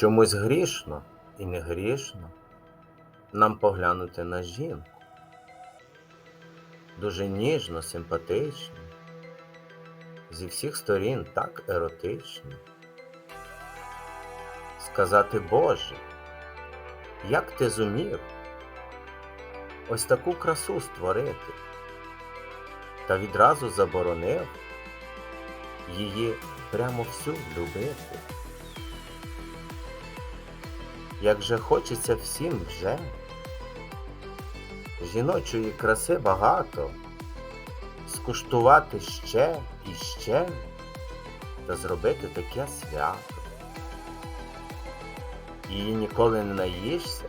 Чомусь грішно і не грішно нам поглянути на жінку. Дуже ніжно, симпатично, зі всіх сторін так еротично. Сказати Боже, як ти зумів ось таку красу створити, та відразу заборонив її прямо всю любити. Як же хочеться всім вже, жіночої краси багато, скуштувати ще і ще та зробити таке свято. Її ніколи не наїшся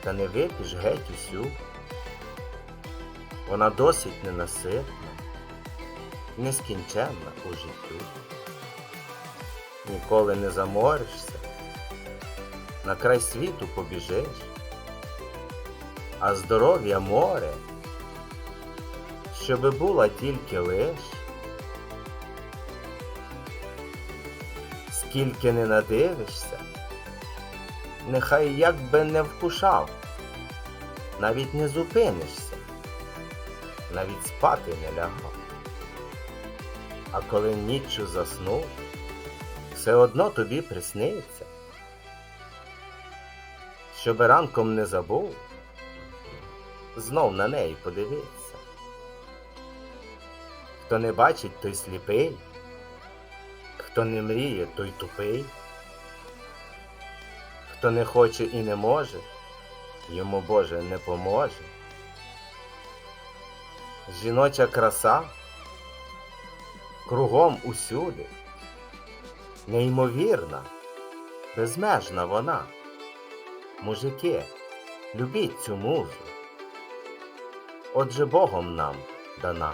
та не вип'єш геть усю. Вона досить ненаситна, нескінченна у життю. Ніколи не заморишся, на край світу побіжиш, а здоров'я море, щоби була тільки лиш. Скільки не надивишся, нехай як би не вкушав, навіть не зупинишся, навіть спати не лягав. А коли ніччю заснув, все одно тобі присниться, щоби ранком не забув, знов на неї подивиться. Хто не бачить, той сліпий, хто не мріє, той тупий, хто не хоче і не може, йому Боже не поможе. Жіноча краса кругом усюди, неймовірна, безмежна вона. Мужики, любіть цю музу, отже Богом нам дана.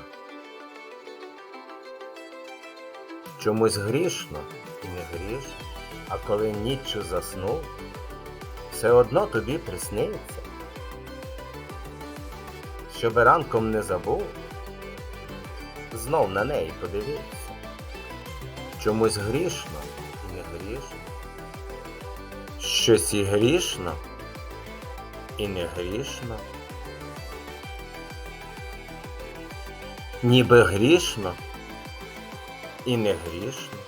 Чомусь грішно і не грішно, а коли ніччю заснув, все одно тобі присниться, щоби ранком не забув, знов на неї подивитися. Чомусь грішно щось і грішно, і не грішно, ніби грішно і не грішно.